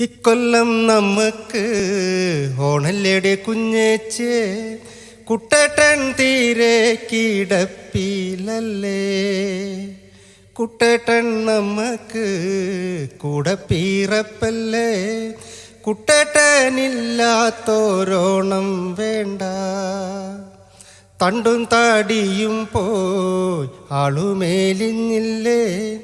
ഇക്കൊല്ലം നമുക്ക് ഓണല്ലേടെ കുഞ്ഞേച്ച് കുട്ടേട്ടൻ തീരെ കിടപ്പിലല്ലേ? കുട്ടേട്ടൻ നമുക്ക് കൂടെ പീറപ്പല്ലേ? കുട്ടേട്ടനില്ലാത്തോരോണം വേണ്ട. തണ്ടും താടിയും പോയി ആളുമേലിഞ്ഞില്ലേ?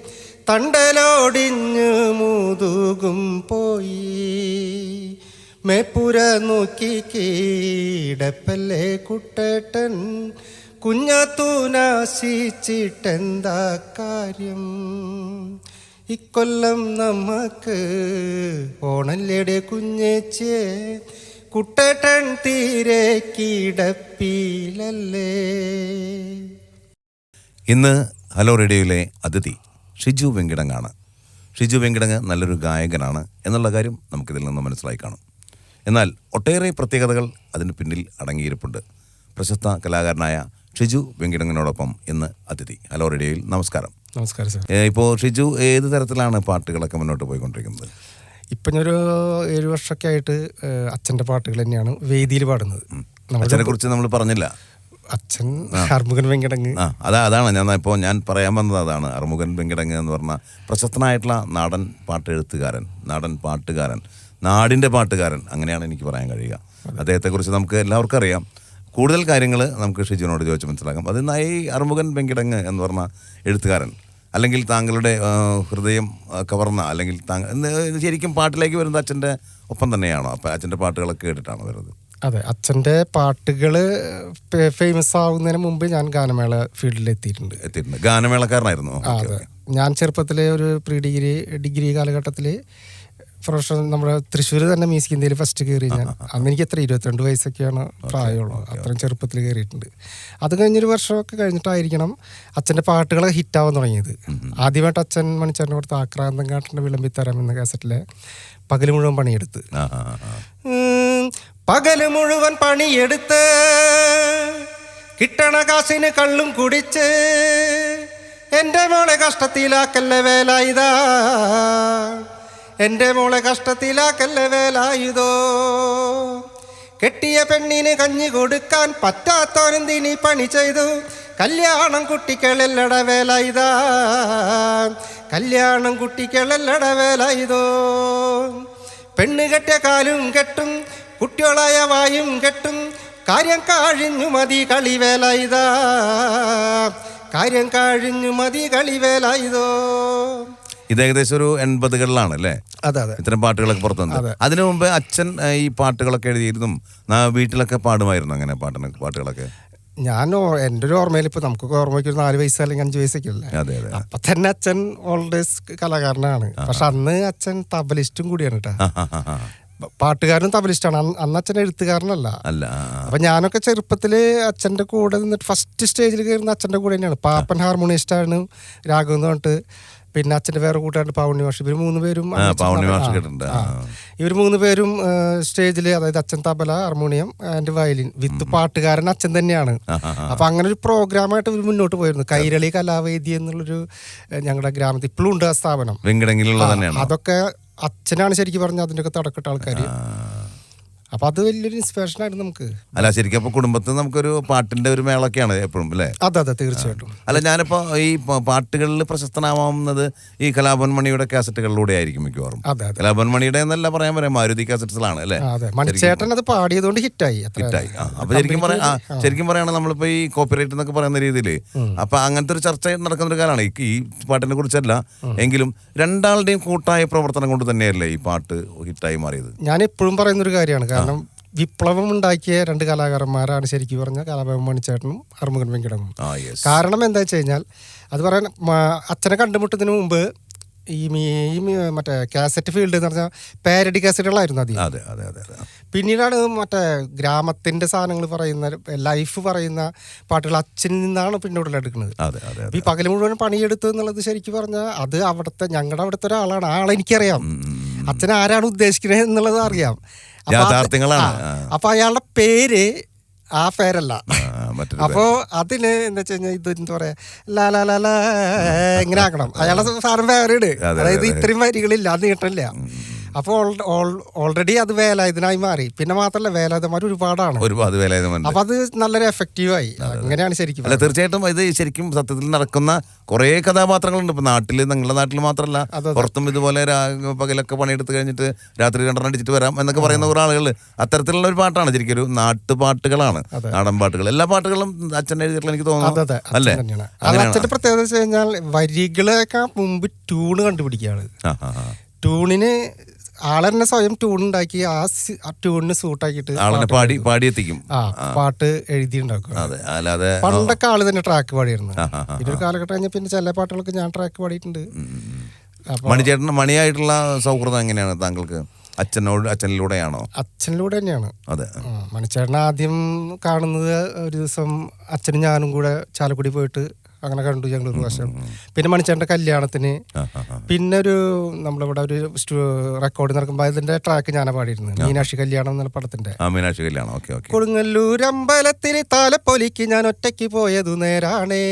തണ്ടലോടിഞ്ഞു മുതുകും പോയി. മേപ്പുര നോക്കി കീടപ്പല്ലേ കുട്ടേട്ടൻ? കുഞ്ഞത്തൂനാശിച്ചിട്ടെന്താ കാര്യം? ഇക്കൊല്ലം നമുക്ക് ഓണല്ലേടെ കുഞ്ഞേച്ചേ കുട്ടേട്ടൻ തീരെ കിടപ്പിലല്ലേ. ഇന്ന് ഹലോ റേഡിയോയിലെ അതിഥി. ഷിജു വെങ്കിടങ്ങാണ്. ഷിജു വെങ്കിടങ്ങ് നല്ലൊരു ഗായകനാണ് എന്നുള്ള കാര്യം നമുക്കിതിൽ നിന്ന് മനസ്സിലായി കാണും. എന്നാൽ ഒട്ടേറെ പ്രത്യേകതകൾ അതിന് പിന്നിൽ അടങ്ങിയിരിപ്പുണ്ട്. പ്രശസ്ത കലാകാരനായ ഷിജു വെങ്കിടങ്ങിനോടൊപ്പം ഇന്ന് അതിഥി. ഹലോ റേഡിയോയിൽ നമസ്കാരം. നമസ്കാരം സാർ. ഇപ്പോൾ ഷിജു ഏത് തരത്തിലാണ് പാട്ടുകളൊക്കെ മുന്നോട്ട് പോയിക്കൊണ്ടിരിക്കുന്നത്? ഇപ്പം ഞാനൊരു ഏഴ് വർഷമൊക്കെ ആയിട്ട് അച്ഛന്റെ പാട്ടുകൾ തന്നെയാണ് വേദിയിൽ പാടുന്നത്. അച്ഛനെ കുറിച്ച് നമ്മൾ പറഞ്ഞില്ല. അച്ഛൻ അർമുഖൻ വെങ്കടങ്ങ്. ആ അതാ അതാണ് ഞാൻ ഇപ്പോൾ ഞാൻ പറയാൻ വന്നത് അതാണ്. അർമുഖൻ വെങ്കിടങ്ങ് എന്ന് പറഞ്ഞ പ്രശസ്തനായിട്ടുള്ള നാടൻ പാട്ടെഴുത്തുകാരൻ നാടൻ പാട്ടുകാരൻ നാടിന്റെ പാട്ടുകാരൻ അങ്ങനെയാണ് എനിക്ക് പറയാൻ കഴിയുക. അദ്ദേഹത്തെക്കുറിച്ച് നമുക്ക് എല്ലാവർക്കും അറിയാം. കൂടുതൽ കാര്യങ്ങൾ നമുക്ക് ഷിജുവിനോട് ചോദിച്ച് മനസ്സിലാക്കാം. അത് ഈ അറുമുഖൻ വെങ്കിടങ്ങ് എന്ന് പറഞ്ഞ എഴുത്തുകാരൻ. അല്ലെങ്കിൽ താങ്കളുടെ ഹൃദയം കവർന്ന അല്ലെങ്കിൽ താങ്കൾ ശരിക്കും പാട്ടിലേക്ക് വരുന്നത് അച്ഛന്റെ ഒപ്പം തന്നെയാണോ? അപ്പം അച്ഛന്റെ പാട്ടുകളൊക്കെ കേട്ടിട്ടാണോ വരുന്നത്? അതെ അച്ഛന്റെ പാട്ടുകൾ ഫേമസ് ആവുന്നതിന് മുമ്പ് ഞാൻ ഗാനമേള ഫീൽഡിൽ എത്തിയിട്ടുണ്ട്. എത്തിയിട്ടുണ്ട്. ഗാനമേളക്കാരനായിരുന്നു. അതെ. ഞാൻ ചെറുപ്പത്തിലെ ഒരു പ്രീ ഡിഗ്രി ഡിഗ്രി കാലഘട്ടത്തിൽ പ്രൊഫഷണൽ നമ്മുടെ തൃശ്ശൂർ തന്നെ മ്യൂസിക് ഇന്ത്യയിൽ ഫസ്റ്റ് കയറി ഞാൻ. അന്ന് എനിക്ക് എത്ര ഇരുപത്തിരണ്ട് വയസ്സൊക്കെയാണ് പ്രായമുള്ളൂ. അത്രയും ചെറുപ്പത്തിൽ കയറിയിട്ടുണ്ട് അത് കഴിഞ്ഞൊരു വർഷമൊക്കെ കഴിഞ്ഞിട്ടായിരിക്കണം അച്ഛന്റെ പാട്ടുകളൊക്കെ ഹിറ്റാവാൻ തുടങ്ങിയത്. ആദ്യമായിട്ട് അച്ഛൻ മണിച്ചേട്ടന്റെ കൊടുത്ത് ആക്രാന്തം കാട്ടിന്റെ വിളമ്പിത്തരം എന്ന കാസറ്റിലെ പകൽ മുഴുവൻ പണിയെടുത്ത്. പകൽ മുഴുവൻ പണിയെടുത്ത് കിട്ടണ കാശിന് കള്ളും കുടിച്ച് എന്റെ മോളെ കഷ്ടത്തിലാക്കല്ല വേല ഇതാ. എന്റെ മോളെ കഷ്ടത്തിലാക്കല്ല വേല ഇതോ. കെട്ടിയ പെണ്ണിന് കഞ്ഞി കൊടുക്കാൻ പറ്റാത്തവനെന്തിനീ പണി ചെയ്തു. കല്യാണം കുട്ടികളെല്ലട വേല ഇതാ. കല്യാണം കുട്ടികളെല്ലട വേല ഇതോ. പെണ്ണ് കെട്ടിയ കാലും കെട്ടും കുട്ടികളായ വായും കെട്ടും. കാര്യം കാഴിഞ്ഞു മതി കളിവേല ഇതാ കാര്യം കാഴിഞ്ഞു മതി കളിവേല ഇതോ ഇത് ഏകദേശം ഒരു എൺപതുകളിലാണ് അല്ലേ അതെ അതെ. ഇത്തരം പാട്ടുകളൊക്കെ പുറത്തു വന്നത് അതിനു മുമ്പ് അച്ഛൻ ഈ പാട്ടുകളൊക്കെ എഴുതിയിരുന്നും വീട്ടിലൊക്കെ പാടുമായിരുന്നു അങ്ങനെ പാട്ടിന് പാട്ടുകളൊക്കെ? ഞാൻ എന്റെ ഒരു ഓർമ്മയിൽ ഇപ്പൊ നമുക്കൊക്കെ ഓർമ്മയ്ക്ക് ഒരു നാല് വയസ്സ് അല്ലെങ്കിൽ അഞ്ച് വയസ്സൊക്കെ അല്ലേ അതെ അതെ. അപ്പൊ തന്നെ അച്ഛൻ ഓൾഡേസ് കലാകാരനാണ്. പക്ഷെ അന്ന് അച്ഛൻ തബലിസ്റ്റും കൂടിയാണ് കേട്ടോ. പാട്ടുകാരനും തബലിസ്റ്റാണ്. അന്ന് അച്ഛൻ എഴുത്തുകാരനല്ല. അല്ല. അപ്പൊ ഞാനൊക്കെ ചെറുപ്പത്തിൽ അച്ഛന്റെ കൂടെ നിന്നിട്ട് ഫസ്റ്റ് സ്റ്റേജിൽ കയറുന്ന അച്ഛന്റെ കൂടെ തന്നെയാണ്. പാപ്പൻ ഹാർമോണിസ്റ്റാണ് രാഘവൻ എന്ന് പറഞ്ഞിട്ട്. പിന്നെ അച്ഛന്റെ വേറെ കൂട്ടുകാരൻ പാവണി മാഷ്. ഇവർ മൂന്ന് പേരും ഇവർ മൂന്ന് പേരും സ്റ്റേജിൽ അതായത് അച്ഛൻ tabla harmonium and violin with പാട്ടുകാരൻ അച്ഛൻ തന്നെയാണ്. അപ്പൊ അങ്ങനെ ഒരു പ്രോഗ്രാമായിട്ട് ഇവർ മുന്നോട്ട് പോയിരുന്നു. കൈരളി കലാവേദി എന്നുള്ളൊരു ഞങ്ങളുടെ ഗ്രാമത്തിൽ ഇപ്പോഴും ഉണ്ട് ആ സ്ഥാപനം. അതൊക്കെ അച്ഛനാണ് ശരിക്കും പറഞ്ഞ അതിന്റെയൊക്കെ തടക്കട്ട ആൾക്കാർ അപ്പൊ അത് വലിയൊരു ഇൻസ്പിറേഷൻ ആയിരുന്നു നമുക്ക്. അല്ല ശരിക്കും അപ്പൊ കുടുംബത്തിൽ നമുക്കൊരു പാട്ടിന്റെ ഒരു മേളൊക്കെയാണ് എപ്പോഴും അല്ലേ? അതെ അതെ തീർച്ചയായിട്ടും. അല്ല ഞാനിപ്പോ ഈ പാട്ടുകളിൽ പ്രശസ്തനാവുന്നത് ഈ കലാഭവൻ മണിയുടെ കാസറ്റുകളിലൂടെ ആയിരിക്കും മിക്കവാറും. കലാഭവൻ മണിയുടെ എന്നല്ല പറയാൻ പറയാം മാരുതി കാസറ്റ്സിലാണ് അല്ലേ? മണിച്ചേട്ടൻ അത് പാടിയതുകൊണ്ട് ഹിറ്റായി. ഹിറ്റായി. അപ്പൊ ശരിക്കും പറയാ ശരിക്കും പറയുകയാണെങ്കിൽ നമ്മളിപ്പോ ഈ കോപ്പിറൈറ്റ് എന്നൊക്കെ പറയുന്ന രീതിയിൽ അപ്പൊ അങ്ങനത്തെ ഒരു ചർച്ച നടക്കുന്ന ഒരു കാലമാണ്. ഈ- ഈ പാട്ടിനെ കുറിച്ചല്ല എങ്കിലും രണ്ടാളുടെയും കൂട്ടായ പ്രവർത്തനം കൊണ്ട് തന്നെയല്ലേ ഈ പാട്ട് ഹിറ്റായി മാറിയത്? ഞാൻ എപ്പോഴും പറയുന്ന ഒരു കാര്യമാണ്. കാരണം വിപ്ലവം ഉണ്ടാക്കിയ രണ്ട് കലാകാരന്മാരാണ് ശരിക്കും പറഞ്ഞ കലാഭവൻ മണിച്ചേട്ടനും അറുമുഖൻ വെങ്കിടനും കാരണം എന്താ വെച്ച് കഴിഞ്ഞാൽ അത് പറയാൻ അച്ഛനെ കണ്ടുമുട്ടുന്നതിന് മുമ്പ് ഈ മീ ഈ മറ്റേ കാസറ്റ് ഫീൽഡ് എന്ന് പറഞ്ഞാൽ പാരഡി കാസറ്റുകളായിരുന്നു അധികം അതെ അതെ അതെ അതെ. പിന്നീടാണ് മറ്റേ ഗ്രാമത്തിന്റെ സാധനങ്ങൾ പറയുന്ന ലൈഫ് പറയുന്ന പാട്ടുകൾ അച്ഛനിൽ നിന്നാണ് പിന്നോട്ടുള്ള എടുക്കുന്നത്. ഈ പകൽ മുഴുവൻ പണിയെടുത്തു എന്നുള്ളത് ശരിക്കും പറഞ്ഞാൽ അത് അവിടുത്തെ ഞങ്ങളുടെ അവിടുത്തെ ഒരാളാണ് ആളെനിക്കറിയാം. അച്ഛൻ ആരാണ് ഉദ്ദേശിക്കുന്നത് എന്നുള്ളത് അറിയാം. യാഥാർത്ഥ്യങ്ങളാണ്. അപ്പൊ അയാളുടെ പേര് ആ പേരല്ല. അപ്പോ അതിന് എന്താ വെച്ച് കഴിഞ്ഞാൽ ഇത് എന്താ പറയാ? ലാ ലാ ലാ ലാ ഇങ്ങനെ ആക്കണം. അയാളുടെ സാധനം പേരിട് അതായത് അതെ. ഇത്രയും വരികളില്ല അത് നീട്ടമില്ല അപ്പോൾ ഓൾറെഡി അത് വേലായുധനായി മാറി. പിന്നെ മാത്രമല്ല വേലായുധന്മാർ ഒരുപാടാണ്. ഒരുപാട് വേലായുധന്മാർ അപ്പൊ അത് നല്ലൊരു എഫക്റ്റീവായി അങ്ങനെയാണ് ശരിക്കും അല്ല തീർച്ചയായിട്ടും ഇത് ശരിക്കും സത്യത്തിൽ നടക്കുന്ന കുറേ കഥാപാത്രങ്ങളുണ്ട്. ഇപ്പൊ നാട്ടിൽ നിങ്ങളുടെ നാട്ടിൽ മാത്രമല്ല. പുറത്തും ഇതുപോലെ പകലൊക്കെ പണിയെടുത്ത് കഴിഞ്ഞിട്ട് രാത്രി രണ്ടെണ്ണം അടിച്ചിട്ട് വരാം എന്നൊക്കെ പറയുന്ന കുറെ ആളുകൾ അത്തരത്തിലുള്ള ഒരു പാട്ടാണ് ശരിക്കും ഒരു നാട്ടുപാട്ടുകളാണ്. നാടൻ പാട്ടുകൾ. എല്ലാ പാട്ടുകളും അച്ഛൻ എഴുതിയിട്ടുള്ള എനിക്ക് തോന്നുന്നു. അല്ലേ? അച്ഛന്റെ പ്രത്യേകത വെച്ച് കഴിഞ്ഞാൽ വരികളെക്കാൾ മുമ്പ് ട്യൂണ് കണ്ടുപിടിക്കുകയാണ്. ട്യൂണിന് ആളെന്നെ സ്വയം ട്യൂൺ ഉണ്ടാക്കി ആ ട്യൂണിന് സൂട്ടാക്കിയിട്ട് പാടി പാടിയെത്തിക്കും. ആ പാട്ട് എഴുതി അതെ അല്ലാതെ പണ്ടൊക്കെ ആൾ തന്നെ ട്രാക്ക് പാടിയിരുന്നു. പിന്നെ ഒരു കാലഘട്ടം കഴിഞ്ഞ പിന്നെ ചില പാട്ടുകളൊക്കെ ഞാൻ ട്രാക്ക് പാടിയിട്ടുണ്ട്. മണിയായിട്ടുള്ള സൗഹൃദം എങ്ങനെയാണ് താങ്കൾക്ക്? അച്ഛനോട് അച്ഛനിലൂടെയാണോ? അച്ഛനിലൂടെ തന്നെയാണ് അതെ. മണിച്ചേട്ടൻ ആദ്യം കാണുന്നത് ഒരു ദിവസം അച്ഛനും ഞാനും കൂടെ ചാലക്കുടി പോയിട്ട് അങ്ങനെ കണ്ടു ഞങ്ങൾ ഒരു പ്രാവശ്യം. പിന്നെ മണിച്ചേട്ടന്റെ കല്യാണത്തിന്. പിന്നെ ഒരു നമ്മളിവിടെ ഒരു റെക്കോർഡ് നടക്കുമ്പോൾ അതിന്റെ ട്രാക്ക് ഞാനാ പാടിയിരുന്നു മീനാക്ഷി കല്യാണം എന്നുള്ള പടത്തിന്റെ മീനാക്ഷി കല്യാണം. Okay okay. കൊടുങ്ങല്ലൂർ അമ്പലത്തിന് താലപ്പൊലിക്ക് ഞാൻ ഒറ്റയ്ക്ക് പോയതു നേരാണേ.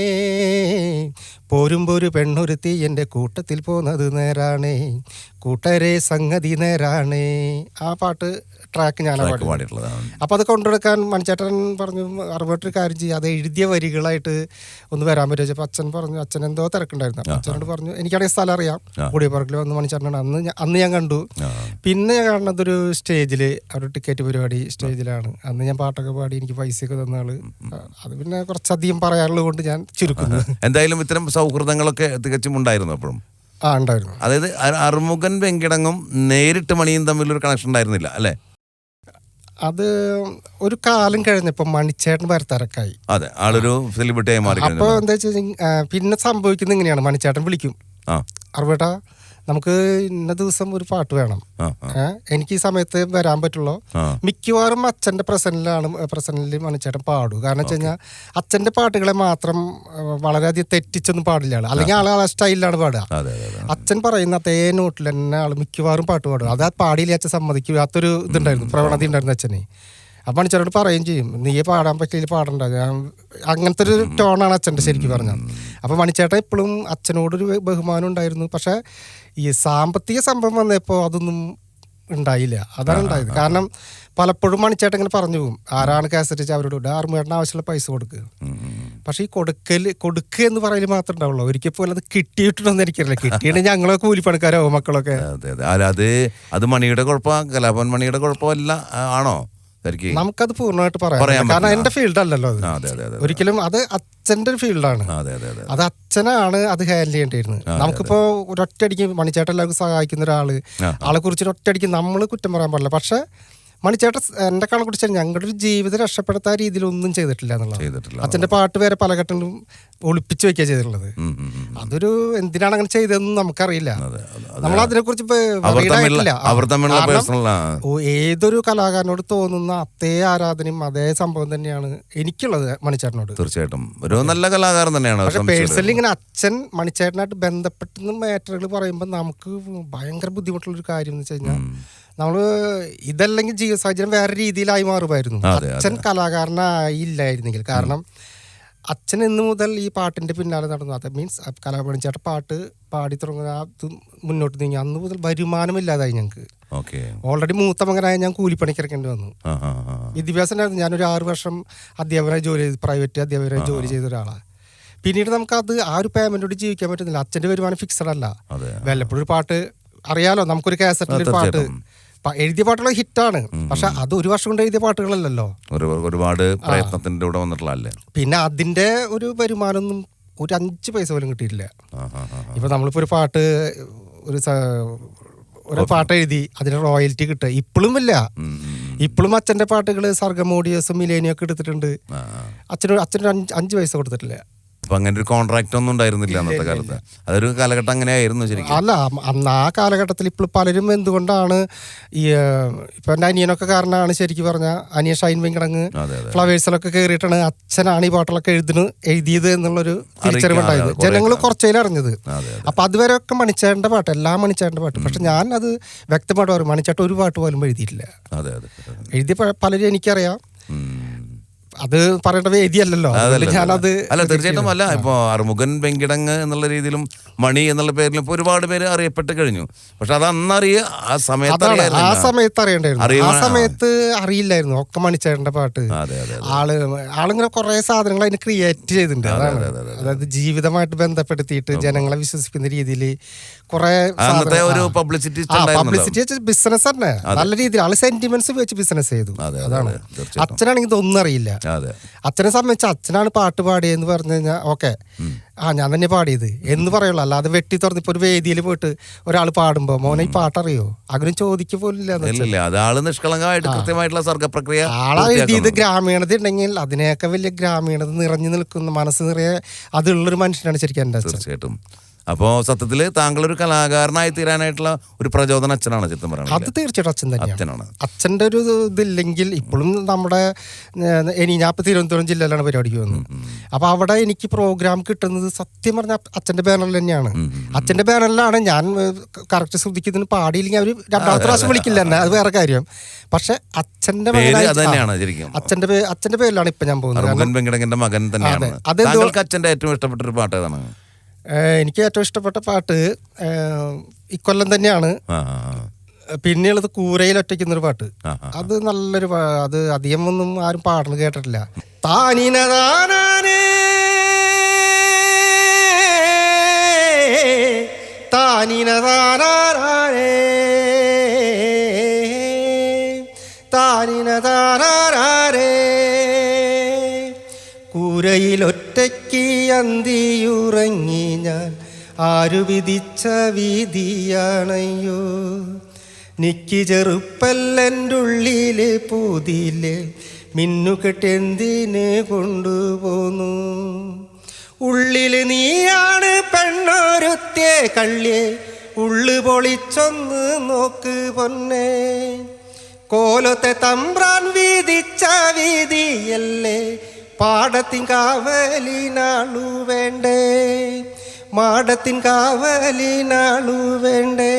പോരുമ്പോ ഒരു പെണ്ണൊരുത്തി എന്റെ കൂട്ടത്തിൽ പോന്നത് നേരാണേ. കൂട്ടരെ സംഗതി നേരാണേ. ആ പാട്ട് ട്രാക്ക് ഞാൻ ട്രാക്ക് പാടിയിട്ടുള്ളതാണ്. അപ്പൊ അത് കൊണ്ടുനടക്കാൻ മണിച്ചേട്ടൻ പറഞ്ഞു അറുപത്തൊരു കാര്യം ചെയ്യുക അത് എഴുതിയ വരികളായിട്ട് ഒന്ന് വരാൻ അപ്പൊ അച്ഛൻ പറഞ്ഞു അച്ഛൻ എന്തോ തിരക്കുണ്ടായിരുന്നു. അച്ഛനോട് പറഞ്ഞു എനിക്കാണെങ്കിൽ സ്ഥലം അറിയാം. കൂടിയ പാർക്കിൽ വന്ന് മണിച്ചേട്ടനാണ് അന്ന് അന്ന് ഞാൻ കണ്ടു. പിന്നെ ഞാൻ കാണുന്നത് ഒരു സ്റ്റേജിൽ ഒരു ടിക്കറ്റ് പരിപാടി സ്റ്റേജിലാണ്. അന്ന് ഞാൻ പാട്ടൊക്കെ പാടി എനിക്ക് പൈസയൊക്കെ തന്ന ആൾ. അത് പിന്നെ കുറച്ചധികം പറയാനുള്ളത് കൊണ്ട് ഞാൻ ചുരുക്കുന്നു. എന്തായാലും ഇത്തരം സൗഹൃദങ്ങളൊക്കെ തികച്ചും ഉണ്ടായിരുന്നു അപ്പോഴും. ആ ഉണ്ടായിരുന്നു. അതായത് അറുമുഖൻ വെങ്കിടങ്ങും നേരിട്ട് മണിയും തമ്മിലൊരു കണക്ഷൻ ഉണ്ടായിരുന്നില്ല അല്ലേ? അത് ഒരു കാലം കഴിഞ്ഞപ്പോ മണിച്ചേട്ടൻ വരത്തിറക്കായി. അതെ ആളൊരു സെലിബ്രിറ്റി ആയി മാറി അപ്പൊ കഴിഞ്ഞല്ലോ. എന്താ വെച്ചാൽ പിന്നെ സംഭവിക്കുന്നത് ഇങ്ങനെയാണ്. മണിച്ചേട്ടൻ വിളിക്കും. അറിവേട്ടാ നമുക്ക് ഇന്ന ദിവസം ഒരു പാട്ട് വേണം. എനിക്ക് ഈ സമയത്ത് വരാൻ പറ്റുള്ളൂ. മിക്കവാറും അച്ഛന്റെ പ്രസന്റിലാണ് പ്രസന്റിൽ മണിച്ചേട്ടൻ പാടും. കാരണം വെച്ച് കഴിഞ്ഞാൽ അച്ഛന്റെ പാട്ടുകളെ മാത്രം വളരെയധികം തെറ്റിച്ചൊന്നും പാടില്ല അല്ലെങ്കിൽ ആൾ ആ സ്റ്റൈലിലാണ് പാടുക. അച്ഛൻ പറയുന്ന അതേ നോട്ടിൽ തന്നെ ആൾ മിക്കവാറും പാട്ട് പാടും. അത് ആ പാടിയില്ല അച്ഛൻ സമ്മതിക്കാത്തൊരു ഇതുണ്ടായിരുന്നു പ്രവണത ഉണ്ടായിരുന്നു അച്ഛനെ. അപ്പൊ അണിച്ചനോട് പറയുകയും ചെയ്യും നീ പാടാൻ പറ്റില്ല പാടണ്ട. ഞാൻ അങ്ങനത്തെ ഒരു ടോണാണ് അച്ഛന്റെ ശരിക്കും പറഞ്ഞാൽ അപ്പൊ മണിച്ചേട്ടൻ എപ്പോഴും അച്ഛനോടൊരു ബഹുമാനം ഉണ്ടായിരുന്നു. പക്ഷേ ഈ സാമ്പത്തിക സംഭവം വന്നപ്പോൾ അതൊന്നും ഉണ്ടായില്ല. അതാണ് ഉണ്ടായത്. കാരണം പലപ്പോഴും മണിച്ചേട്ടൻ ഇങ്ങനെ പറഞ്ഞു പോകും. ആരാണ് കാസറ്റ് അവരോട് വിടുക ആർമേട്ടന് ആവശ്യമുള്ള പൈസ കൊടുക്കുക. പക്ഷെ ഈ കൊടുക്കൽ കൊടുക്കുക എന്ന് പറയൽ മാത്രമേ ഉണ്ടാവുള്ളൂ. ഒരിക്കൽ പോലും അത് കിട്ടിയിട്ടുണ്ടെന്ന് എനിക്കറിയില്ല. കിട്ടിയിട്ട് ഞങ്ങളെ കൂലിപ്പണിക്കാരോ മക്കളൊക്കെ. അതെ അതെ. അല്ല അത് അത് മണിയുടെ കുഴപ്പമാണ് കലാഭവൻ മണിയുടെ കുഴപ്പമല്ല ആണോ? നമുക്കത് പൂർണമായിട്ട് പറയാം കാരണം. എന്റെ ഫീൽഡ് അല്ലല്ലോ അത്. ഒരിക്കലും അത് അച്ഛന്റെ ഒരു ഫീൽഡാണ് അതെ അച്ഛനാണ് അത് ഹാൻഡിൽ ചെയ്യേണ്ടിയിരുന്നത്. നമുക്കിപ്പോ ഒരൊറ്റയടിക്ക് മണിച്ചേട്ടൻ എല്ലാവർക്കും സഹായിക്കുന്ന ഒരാൾ ആളെ കുറിച്ച് ഒറ്റയടിക്ക് നമ്മൾ കുറ്റം പറയാൻ പാടില്ല. പക്ഷെ മണിച്ചേട്ടൻ എന്റെ കണക്ക് കുറിച്ച് ഞങ്ങളുടെ ഒരു ജീവിതം രക്ഷപ്പെടുത്താൻ രീതിയിൽ ഒന്നും ചെയ്തിട്ടില്ല എന്നുള്ളത്. അച്ഛന്റെ പാട്ട് വരെ പല ഘട്ടങ്ങളും ഒളിപ്പിച്ചു വെക്കുക ചെയ്തിട്ടുള്ളത്. അതൊരു എന്തിനാണ് അങ്ങനെ ചെയ്തതെന്ന് നമുക്കറിയില്ല. നമ്മൾ അതിനെ കുറിച്ച് ഏതൊരു കലാകാരനോട് തോന്നുന്ന അതേ ആരാധനയും അതേ സംഭവം തന്നെയാണ് എനിക്കുള്ളത് മണിച്ചേട്ടനോട്. തീർച്ചയായിട്ടും. ഒരു നല്ല കലാകാരൻ തന്നെയാണ് പക്ഷെ. പേഴ്സണലി ഇങ്ങനെ അച്ഛൻ മണിച്ചേട്ടനായിട്ട് ബന്ധപ്പെട്ടെന്ന് മാറ്ററുകൾ പറയുമ്പോൾ നമുക്ക് ഭയങ്കര ബുദ്ധിമുട്ടുള്ള ഒരു കാര്യം എന്ന് വെച്ച് കഴിഞ്ഞാൽ നമ്മൾ ഇതല്ലെങ്കിൽ ജീവിത സാഹചര്യം വേറെ രീതിയിലായി മാറുമായിരുന്നു. അതെ, അച്ഛൻ കലാകാരനായില്ലായിരുന്നെങ്കിൽ. കാരണം അച്ഛൻ ഇന്ന് മുതൽ ഈ പാട്ടിന്റെ പിന്നാലെ നടന്നു. അത് മീൻസ് കലാപണിച്ചേട്ട പാട്ട് പാടി തുടങ്ങുന്ന ഇത് മുന്നോട്ട് നീങ്ങി. അന്ന് മുതൽ വരുമാനമില്ലാതായി ഞങ്ങൾക്ക് ഓൾറെഡി മൂത്ത മകനായ ഞാൻ കൂലിപ്പണിക്കിറക്കേണ്ടി വന്നു. വിദ്യാഭ്യാസം ഉണ്ടായിരുന്നു ഞാനൊരു ആറു വർഷം അധ്യാപകനായി ജോലി ചെയ്ത് പ്രൈവറ്റ് അധ്യാപകനായി ജോലി ചെയ്ത ഒരാളാണ് പിന്നീട് നമുക്ക് അത് ആ ഒരു പേയ്മെന്റോട് ജീവിക്കാൻ പറ്റുന്നില്ല. അച്ഛന്റെ വരുമാനം ഫിക്സഡ് അല്ല. അതെ വല്ലപ്പോഴും ഒരു പാട്ട് അറിയാലോ? നമുക്കൊരു കാസറ്റിൽ ഒരു പാട്ട്. എഴുതിയ പാട്ടുകൾ ഹിറ്റാണ്. പക്ഷെ അത് ഒരു വർഷം കൊണ്ട് എഴുതിയ പാട്ടുകളല്ലല്ലോ. ഒരു ഒരുപാട് പ്രയത്നത്തിന്റെ കൂടെ വന്നിട്ടുള്ളതല്ലേ? പിന്നെ അതിന്റെ ഒരു വരുമാനമൊന്നും ഒരു അഞ്ച് പൈസ പോലും കിട്ടിയിട്ടില്ല. ഇപ്പൊ നമ്മളിപ്പോ ഒരു പാട്ട് ഒരു ഒരു പാട്ട് എഴുതി അതിന് റോയൽറ്റി കിട്ടുക. ഇപ്പോഴും ഇല്ല. ഇപ്പോഴും അച്ഛന്റെ പാട്ടുകൾ സർഗമോഡിയസും മിലേനിയൊക്കെ എടുത്തിട്ടുണ്ട്. അച്ഛനൊരു അച്ഛനൊരു അഞ്ച് അഞ്ച് പൈസ കൊടുത്തിട്ടില്ല. അപ്പൊ അങ്ങനെ ഒരു കോൺട്രാക്ട് ഒന്നും ഉണ്ടായിരുന്നില്ല അന്നത്തെ കാലത്ത്. അതൊരു കാലഘട്ടം അങ്ങനെയായിരുന്നു ശരിക്കും. അല്ല അന്ന് ആ കാലഘട്ടത്തിൽ ഇപ്പോൾ പലരും എന്തുകൊണ്ടാണ് ഈ ഇപ്പൊ എന്റെ അനിയനൊക്കെ കാരണമാണ് ശരിക്കും പറഞ്ഞ. അനിയൻ ഷൈൻ വെങ്കിടങ്ങ് ഫ്ലവേഴ്സിലൊക്കെ കയറിയിട്ടാണ് അച്ഛനാണ് ഈ പാട്ടിലൊക്കെ എഴുതുന്നത് എഴുതിയത് എന്നുള്ളൊരു തിരിച്ചറിവുണ്ടായത് ജനങ്ങൾ കുറച്ചേലും അറിഞ്ഞത്. അപ്പൊ അതുവരെ ഒക്കെ മണിച്ചേട്ടന്റെ മണിച്ചേട്ടന്റെ പാട്ട് എല്ലാ മണിച്ചേട്ടന്റെ പാട്ട്. പക്ഷെ ഞാൻ അത് വ്യക്തമായിട്ട് പറയും മണിച്ചേട്ടൻ ഒരു പാട്ട് പോലും എഴുതിയിട്ടില്ല. എഴുതിയ പലരും എനിക്കറിയാം. അത് പറയേണ്ട വേദിയല്ലല്ലോ അതുകൊണ്ട് ഞാനത് അല്ല തീർച്ചയായിട്ടും അല്ല. ഇപ്പൊ അറുമുഖൻ വെങ്കിടങ്ങ് എന്നുള്ള രീതിയിലും മണി എന്നുള്ള പേരിലും ഇപ്പൊ ഒരുപാട് പേര് അറിയപ്പെട്ട് കഴിഞ്ഞു. പക്ഷെ അത് അന്നറിയ ആ സമയത്ത് ആ സമയത്ത് അറിയണ്ടായിരുന്നു. ആ സമയത്ത് അറിയില്ലായിരുന്നു. ഒക്കെ മണിച്ചേട്ടന്റെ പാട്ട്. ആൾ ആളിങ്ങനെ കുറെ സാധനങ്ങൾ അതിന് ക്രിയേറ്റ് ചെയ്തിട്ടുണ്ട്. അതാണ്. അതായത് ജീവിതമായിട്ട് ബന്ധപ്പെടുത്തിയിട്ട് ജനങ്ങളെ വിശ്വസിക്കുന്ന രീതിയിൽ കുറെ ഒരു പബ്ലിസിറ്റി പബ്ലിസിറ്റി ബിസിനസ് തന്നെ. നല്ല രീതിയിൽ ആൾ സെന്റിമെന്റ്സ് വെച്ച് ബിസിനസ് ചെയ്തു. അതെ, അതെ, അതാണ്. അച്ഛനാണെങ്കിൽ ഇതൊന്നും അറിയില്ല. അച്ഛനെ സംബന്ധിച്ച് അച്ഛനാണ് പാട്ട് പാടിയെന്ന് പറഞ്ഞു കഴിഞ്ഞാൽ ഓക്കെ. ആ ഞാൻ തന്നെ പാടിയത്. എന്ന് പറയുള്ളൂ. അല്ലാതെ വെട്ടി തുറന്ന് ഇപ്പൊ ഒരു വേദിയിൽ പോയിട്ട് ഒരാൾ പാടുമ്പോ മോനെ ഈ പാട്ടറിയോ? അങ്ങനെ ചോദിക്ക പോലും ഇല്ല എന്ന് ആൾ നിഷ്കളങ്കമായിട്ട് കൃത്യമായിട്ടുള്ള സർഗപ്രക്രിയ ആളാ എഴുതിയത് ഗ്രാമീണത ഉണ്ടെങ്കിൽ അതിനേക്കാൾ വലിയ ഗ്രാമീണത നിറഞ്ഞു നിൽക്കുന്ന മനസ്സ് നിറയെ അതുള്ളൊരു മനുഷ്യനാണ് ശരിക്കും എന്റെ അച്ഛൻ. തീർച്ചയായിട്ടും. അപ്പോ സത്യത്തിൽ താങ്കൾ ഒരു കലാകാരനായി തീരാനായിട്ടുള്ള ഒരു പ്രചോദനം അച്ഛനാണ് ചിത്രം അത് തീർച്ചയായിട്ടും അച്ഛൻ തന്നെയാണ്. അച്ഛനാണ്. അച്ഛന്റെ ഒരു ഇതില്ലെങ്കിൽ ഇപ്പോഴും നമ്മുടെ ഇനി ഞാൻ ഇപ്പോൾ തിരുവനന്തപുരം ജില്ലയിലാണ് പരിപാടിക്ക് വന്നത് അപ്പോൾ അവിടെ എനിക്ക് പ്രോഗ്രാം കിട്ടുന്നത് സത്യം പറഞ്ഞാൽ അച്ഛന്റെ ബാനറിൽ തന്നെയാണ്. അച്ഛന്റെ ബാനറിലാണ് ഞാൻ കറക്റ്റ് ശ്രദ്ധിക്കുന്നതിന് പാടിയില്ലെങ്കിൽ അവർ രണ്ടാമത്തെ പ്രാവശ്യം വിളിക്കില്ല തന്നെ അത് വേറെ കാര്യം. പക്ഷെ അച്ഛന്റെ അച്ഛന്റെ അച്ഛന്റെ അച്ഛന്റെ അച്ഛന്റെ പേരിലാണ് ഇപ്പം ഞാൻ പോകുന്നത്. മകൻ തന്നെയാണ്. അതെ. അതെന്തോ- അച്ഛന്റെ ഏറ്റവും ഇഷ്ടപ്പെട്ട ഒരു പാട്ട് എനിക്ക് ഏറ്റവും ഇഷ്ടപ്പെട്ട പാട്ട് ഇക്കൊല്ലം തന്നെയാണ്. പിന്നെയുള്ളത് കൂരയിൽ ഒറ്റയ്ക്കുന്നൊരു പാട്ട്. അത് നല്ലൊരു അത് അധികം ഒന്നും ആരും പാടുന്നത് കേട്ടിട്ടില്ല താനിന താനാനേ താനിന താനാനേ കൂരയിലൊറ്റയ്ക്ക് അന്തിയുറങ്ങി ഞാൻ ആരു വിധിച്ച വീതിയാണയ്യോ നിക്ക് ചെറുപ്പല്ലെന്റെ ഉള്ളിൽ പൂതിയിൽ മിന്നുകെട്ടെന്തിന് കൊണ്ടുപോന്നു? ഉള്ളിൽ നീയാണ് പെണ്ണൊരുത്തേ കള്ളിയെ ഉള്ളു പൊളിച്ചൊന്ന് നോക്ക് പൊന്നെ. കോലത്തെ തമ്പ്രാൻ വീതിച്ച വീതിയല്ലേ പാടത്തിൻ കാവലിനാളു വേണ്ടേ? മാടത്തിൻ കാവലിനാളു വേണ്ടേ?